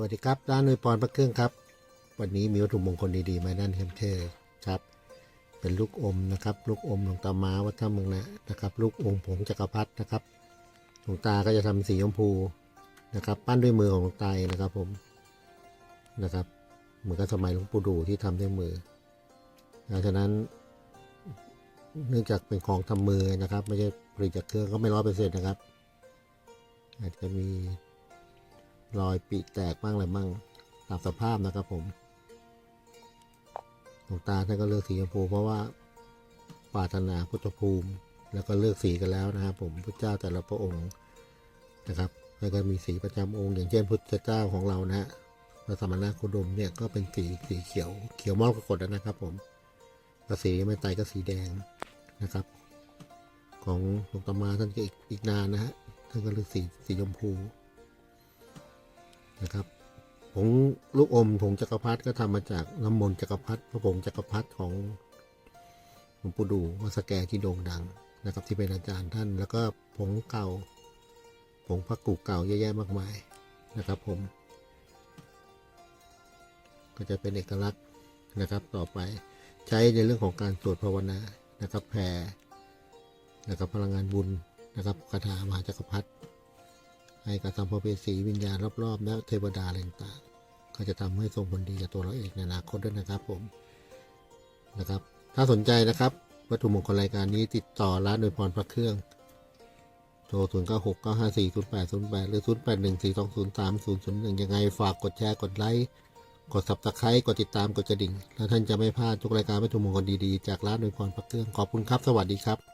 สวัสดีครับร้านนุยปอนพระเครื่องครับ วันนี้มีวัตถุมงคลดีๆมาด้านเทมเทอร์ครับ เป็นลูกอมนะครับ ลูกอมหลวงตามาวัดถ้ำเมืองนะนะครับ ลูกองค์ผงจักรพรรดินะครับหลวงตาก็จะทำสีชมพูนะครับ ปั้นด้วยมือของหลวงตานะครับผมนะครับ เหมือนกับสมัยหลวงปู่ดูที่ทำด้วยมือดังนั้น เนื่องจากเป็นของทำมือนะครับ ไม่ใช่ผลิตจากเครื่องก็ไม่ร้อยเปอร์เซ็นต์นะครับ อาจจะมี รอยปีแตกบ้างอะไรบ้างตามสภาพนะครับผมหลวงตาท่านก็เลือกสีชมพูเพราะว่าปรารถนาพุทธภูมิ แล้วก็เลือกสีกันแล้วนะครับ ผมพระเจ้าแต่ละพระองค์นะครับแล้วก็มีสีประจำองค์ อย่างเช่นพุทธเจ้าของเรานะฮะพระสมณโคดมเนี่ยก็เป็นสีสีเขียวเขียวมรกตนะครับ ผมกระสีไม่ไตก็สีแดงนะครับ ของหลวงตามาท่านก็อีกอีกนานนะฮะท่านก็เลือกสีสีชมพู นะครับผงลูกอมผงจักรพรรดิก็ทำมาจากน้ำมนต์จักรพรรดิพระผงจักรพรรดิของหลวงปู่ดูวัสแกที่โด่งดังนะครับที่เป็นอาจารย์ท่านแล้วก็ผงเก่าผงพระกูเก่าเยอะแยะมากมายนะครับผม ก็จะเป็นเอกลักษณ์นะครับต่อไปใช้ในเรื่องของการสวดภาวนานะครับแผ่นะครับพลังงานบุญนะครับคาถามหาจักรพรรดิ ให้กับสัมภเวสีวิญญาณรอบๆและเทวดาอะไรต่างๆก็จะทำให้ส่งผลดีกับตัวเราเองในอนาคตด้วยนะครับผมนะครับ ถ้าสนใจนะครับ วัตถุมงคลรายการนี้ติดต่อร้านโดยพรพระเครื่องโทร 0 9 6 9 5 4 0 8 0 8 หรือ 0 8 1 4 2 0 3 0 0 1 ยังไงฝากกดแชร์ กดไลค์ กด subscribe กดติดตาม กดกระดิ่ง แล้วท่านจะไม่พลาดทุกรายการวัตถุมงคลดี ๆ จากร้านโดยพรพระเครื่อง ขอบคุณครับ สวัสดีครับ